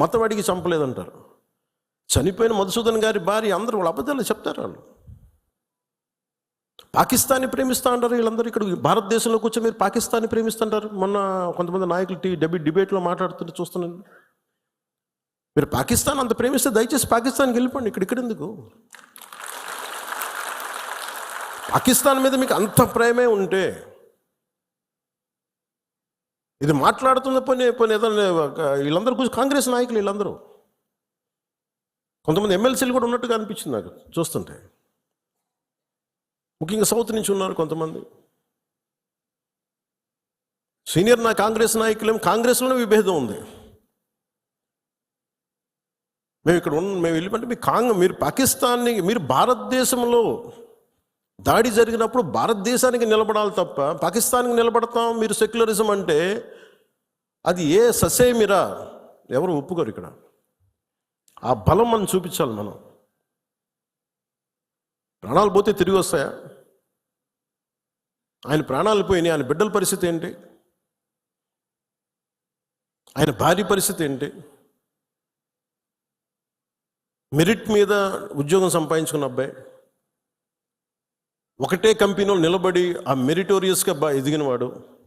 మతవాడికి చంపలేదంటారు. చనిపోయిన మధుసూదన్ గారి భార్య అందరూ వాళ్ళ అబద్ధాలు చెప్తారు వాళ్ళు. పాకిస్తాన్ని ప్రేమిస్తా అంటారు వీళ్ళందరూ ఇక్కడ. భారతదేశంలో కూర్చొని మీరు పాకిస్తాన్ని ప్రేమిస్తుంటారు? మొన్న కొంతమంది నాయకులు టీ డెబి డిబేట్లో మాట్లాడుతుంటే చూస్తున్నాను. మీరు పాకిస్తాన్ అంత ప్రేమిస్తే దయచేసి పాకిస్తాన్కి వెళ్ళిపోండి. ఇక్కడ ఇక్కడ ఎందుకు? పాకిస్తాన్ మీద మీకు అంత ప్రేమే ఉంటే ఇది మాట్లాడుతున్న పని పని ఏదైనా వీళ్ళందరూ కూర్చొని కాంగ్రెస్ నాయకులు వీళ్ళందరూ. కొంతమంది ఎమ్మెల్సీలు కూడా ఉన్నట్టుగా అనిపించింది నాకు చూస్తుంటే. ముఖ్యంగా సౌత్ నుంచి ఉన్నారు కొంతమంది. సీనియర్ నా కాంగ్రెస్ నాయకులేం కాంగ్రెస్లోనే విభేదం ఉంది. మేము ఇక్కడ ఉన్న మేము వెళ్ళిపోతే మీ కాంగ్ మీరు పాకిస్తాన్ని మీరు భారతదేశంలో దాడి జరిగినప్పుడు భారతదేశానికి నిలబడాలి తప్ప పాకిస్తాన్కి నిలబడతాం మీరు సెక్యులరిజం అంటే అది ఏ ససేమిరా? ఎవరు ఒప్పుకోరు ఇక్కడ. ఆ బలం మనం చూపించాలి మనం. ప్రాణాలు పోతే తిరిగి వస్తాయా? ఆయన ప్రాణాలు పోయినాయి. ఆయన బిడ్డల పరిస్థితి ఏంటి? ఆయన భార్య పరిస్థితి ఏంటి? మెరిట్ మీద ఉద్యోగం సంపాదించుకున్న అబ్బాయి. ఒకటే కంపెనీలో నిలబడి ఆ మెరిటోరియస్గా బా ఎదిగినవాడు.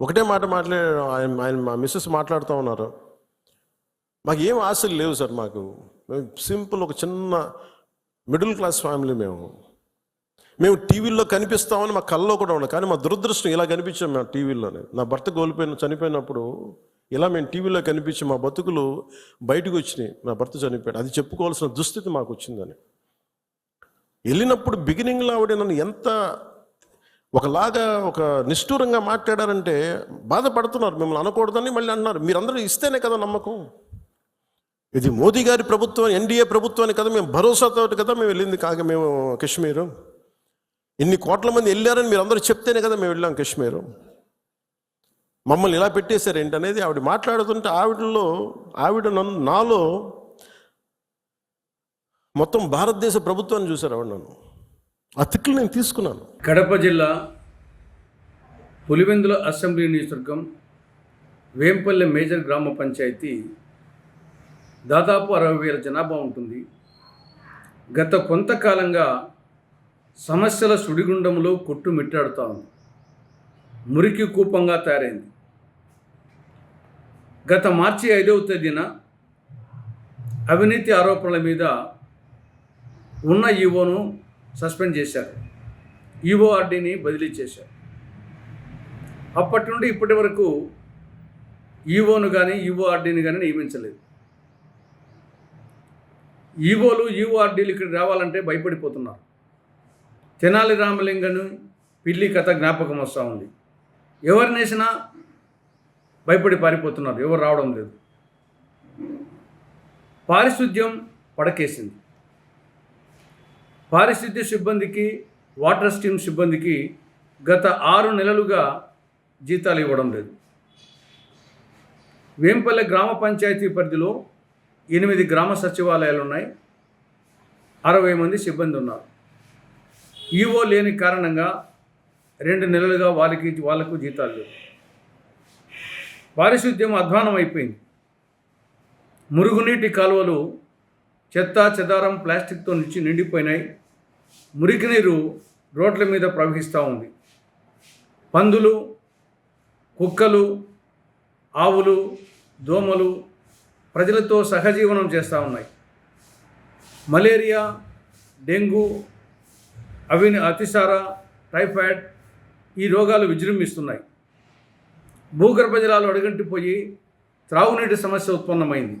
ఒకటే మాట మాట్లాడే ఆయన ఆయన మా మిస్సెస్ మాట్లాడుతూ ఉన్నారు. మాకు ఏం ఆశలు లేవు సార్ మాకు. మేము సింపుల్ ఒక చిన్న మిడిల్ క్లాస్ ఫ్యామిలీ మేము. మేము టీవీల్లో కనిపిస్తామని మా కల్లో కూడా ఉండదు కానీ మా దురదృష్టం ఇలా కనిపించాం మేము టీవీలోనే నా భర్త కోల్పోయిన చనిపోయినప్పుడు ఇలా మేము టీవీలో కనిపించి మా బతుకులు బయటకు వచ్చినాయి. నా భర్త చనిపోయాడు. అది చెప్పుకోవాల్సిన దుస్థితి మాకు వచ్చిందని. వెళ్ళినప్పుడు బిగినింగ్లో ఆవిడ నన్ను ఎంత ఒకలాగా ఒక నిష్ఠూరంగా మాట్లాడారంటే బాధపడుతున్నారు మిమ్మల్ని అనకూడదని మళ్ళీ అన్నారు. మీరందరూ ఇస్తేనే కదా నమ్మకం. ఇది మోదీ గారి ప్రభుత్వం ఎన్డీఏ ప్రభుత్వాన్ని కదా మేము భరోసాతో కదా మేము వెళ్ళింది కాక మేము కాశ్మీరు. ఇన్ని కోట్ల మంది వెళ్ళారని మీరు అందరూ చెప్తేనే కదా మేము వెళ్ళాం కాశ్మీరు. మమ్మల్ని ఇలా పెట్టేశారు ఏంటనేది ఆవిడ మాట్లాడుతుంటే ఆవిడలో ఆవిడ నన్ను నాలో మొత్తం భారతదేశ ప్రభుత్వాన్ని చూశారు ఆవిడ నన్ను. ఆ తిట్లు నేను తీసుకున్నాను. కడప జిల్లా పులివెందుల అసెంబ్లీ నియోజకవర్గం వేంపల్లె మేజర్ గ్రామ పంచాయతీ దాదాపు అరవై వేల జనాభా ఉంటుంది. గత కొంతకాలంగా సమస్యల సుడిగుండంలో కొట్టుమిట్టాడుతా ఉంది. మురికి కూపంగా తయారైంది. గత మార్చి ఐదవ తేదీన అవినీతి ఆరోపణల మీద ఉన్న ఈవోను సస్పెండ్ చేశారు. ఈవోఆర్డీని బదిలీ చేశారు. అప్పటి నుండి ఇప్పటి వరకు ఈవోను కానీ ఈఓఆర్డీని కానీ నియమించలేదు. ఈవోలు ఈఓఆర్డీలు ఇక్కడ రావాలంటే భయపడిపోతున్నారు. తెనాలి రామలింగను పిల్లి కథ జ్ఞాపకం వస్తూ ఉంది. ఎవరినేసినా భయపడి పారిపోతున్నారు. ఎవరు రావడం లేదు. పారిశుద్ధ్యం పడకేసింది. పారిశుద్ధ్య సిబ్బందికి వాటర్ స్టీమ్ సిబ్బందికి గత ఆరు నెలలుగా జీతాలు ఇవ్వడం లేదు. వేంపల్లె గ్రామ పంచాయతీ పరిధిలో ఎనిమిది గ్రామ సచివాలయాలు ఉన్నాయి. అరవై మంది సిబ్బంది ఉన్నారు. ఈవో లేని కారణంగా రెండు నెలలుగా వాళ్ళకి వాళ్ళకు జీతాలు లేవు. పారిశుద్ధ్యం అధ్వానం అయిపోయింది. మురుగునీటి కాలువలు చెత్త చెదారం ప్లాస్టిక్తో నుంచి నిండిపోయినాయి. మురికి నీరు రోడ్ల మీద ప్రవహిస్తూ ఉంది. పందులు కుక్కలు ఆవులు దోమలు ప్రజలతో సహజీవనం చేస్తూ ఉన్నాయి. మలేరియా డెంగ్యూ అవిని అతిసార టైఫాయిడ్ ఈ రోగాలు విజృంభిస్తున్నాయి. భూగర్భ జలాలు అడుగంటిపోయి త్రాగునీటి సమస్య ఉత్పన్నమైంది.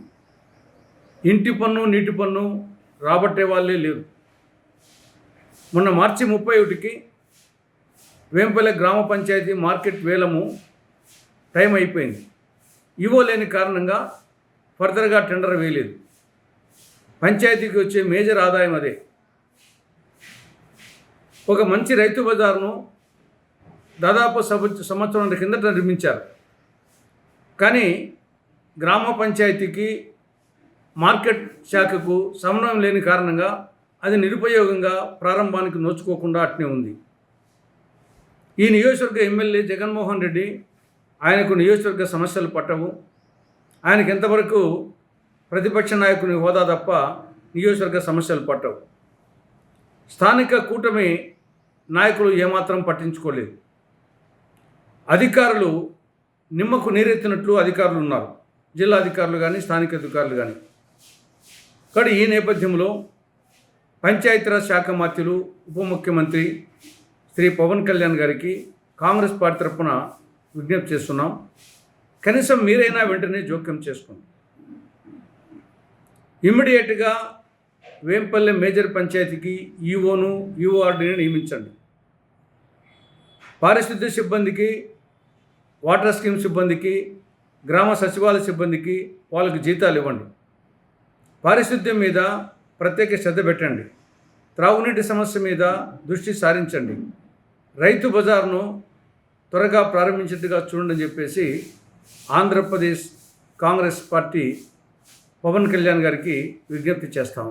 ఇంటి పన్ను నీటి పన్ను రాబట్టే వాళ్ళే లేరు. మొన్న మార్చి ముప్పై ఒకటికి వేంపల్లె గ్రామ పంచాయతీ మార్కెట్ వేలము టైం అయిపోయింది. ఇవో లేని కారణంగా ఫర్దర్గా టెండర్ వేయలేదు. పంచాయతీకి వచ్చే మేజర్ ఆదాయం అదే. ఒక మంచి రైతు బజార్ను దాదాపు సంవత్సరం కిందట నిర్మించారు. కానీ గ్రామ పంచాయతీకి మార్కెట్ శాఖకు సమన్వయం లేని కారణంగా అది నిరుపయోగంగా ప్రారంభానికి నోచుకోకుండా అట్నే ఉంది. ఈ నియోజకవర్గ ఎమ్మెల్యే జగన్మోహన్ రెడ్డి ఆయనకు నియోజకవర్గ సమస్యలు పట్టవు. ఆయనకి ఎంతవరకు ప్రతిపక్ష నాయకుని హోదా తప్ప నియోజకవర్గ సమస్యలు పట్టవు. స్థానిక కూటమి నాయకులు ఏమాత్రం పట్టించుకోలేదు. అధికారులు నిమ్మకు నీరెత్తినట్లు అధికారులు ఉన్నారు. జిల్లా అధికారులు కానీ స్థానిక అధికారులు కానీ కానీ ఈ నేపథ్యంలో పంచాయతీరాజ్ శాఖ మంత్రులు ఉప ముఖ్యమంత్రి శ్రీ పవన్ కళ్యాణ్ గారికి కాంగ్రెస్ పార్టీ తరఫున విజ్ఞప్తి చేస్తున్నాం. కనీసం మీరైనా వెంటనే జోక్యం చేసుకోండి. ఇమ్మీడియట్గా వేంపల్లె మేజర్ పంచాయతీకి ఈఓను ఈఓఆర్డీని నియమించండి. పారిశుద్ధ్య సిబ్బందికి వాటర్ స్కీమ్ సిబ్బందికి గ్రామ సచివాలయ సిబ్బందికి వాళ్ళకి జీతాలు ఇవ్వండి. పారిశుద్ధ్యం మీద ప్రత్యేక శ్రద్ధ పెట్టండి. త్రాగునీటి సమస్య మీద దృష్టి సారించండి. రైతు బజార్ను త్వరగా ప్రారంభించేట్టుగా చూడండి అని చెప్పేసి ఆంధ్రప్రదేశ్ కాంగ్రెస్ పార్టీ పవన్ కళ్యాణ్ గారికి విజ్ఞప్తి చేస్తాము